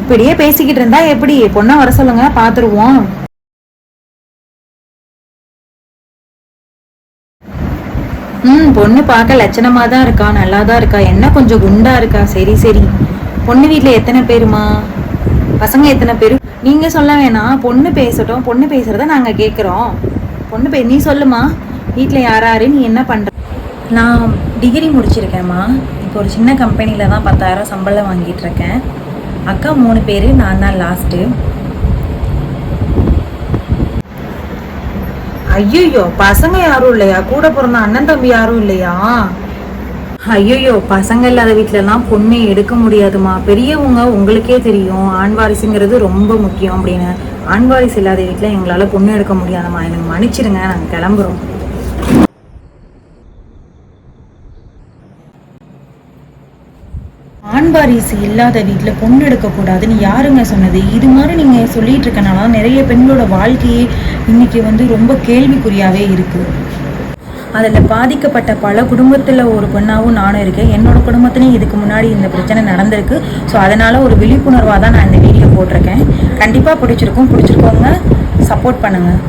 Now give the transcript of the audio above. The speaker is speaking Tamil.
இப்படியே பேசிக்கிட்டு இருந்தா எப்படி? பொண்ணை வர சொல்லுங்க பாத்துருவோம். ம் பொண்ணு பார்க்க லட்சணமா தான் இருக்கா நல்லா தான் இருக்கா என்ன கொஞ்சம் குண்டா இருக்கா? சரி சரி. பொண்ணு வீட்டில் எத்தனை பேருமா? பசங்க எத்தனை பேரு? நீங்க சொல்ல வேணாம். பொண்ணு பேசட்டும். பொண்ணு பேசுறத நாங்க கேக்குறோம். பொண்ணு பே நீ சொல்லுமா? வீட்ல யாராரு நீ என்ன பண்ற? நான் டிகிரி முடிச்சிருக்கேம்மா இப்போ ஒரு சின்ன கம்பெனியில் தான் பத்தாயிரம் சம்பளம் வாங்கிட்டு இருக்கேன் அக்கா மூணு பேர் நான் தான் லாஸ்ட்டு ஐயோ பசங்க யாரும் இல்லையா? கூட பிறந்த அண்ணன் தம்பி யாரும் இல்லையா? ஐயோ பசங்க இல்லாத வீட்டிலலாம் பொண்ணு எடுக்க முடியாதுமா? பெரியவங்க உங்களுக்கே தெரியும் ஆண் வாரிசுங்கிறது ரொம்ப முக்கியம் அப்படின்னு. ஆண் வாரிசு இல்லாத வீட்டில் எங்களால் பொண்ணு எடுக்க முடியாதும்மா எனக்கு மன்னிச்சிடுங்க நாங்கள் கிளம்புறோம். ஆண் வாரிசு இல்லாத வீட்டில் பொண்ணு எடுக்கக்கூடாதுன்னு யாருங்க சொன்னது? இது மாதிரி நீங்கள் சொல்லிட்டு இருக்கனால நிறைய பெண்களோட வாழ்க்கையே இன்னைக்கு வந்து ரொம்ப கேள்விக்குறியாவே இருக்கு. அதில் பாதிக்கப்பட்ட பல குடும்பத்தில் ஒரு பெண்ணாகவும் நானும் இருக்கேன். என்னோட குடும்பத்துலேயும் இதுக்கு முன்னாடி இந்த பிரச்சனை நடந்திருக்கு. ஸோ அதனால் ஒரு விழிப்புணர்வாக தான் நான் இந்த வீடியோ போட்டிருக்கேன். கண்டிப்பாக பிடிச்சிருக்கும். பிடிச்சிருக்கோங்க சப்போர்ட் பண்ணுங்கள்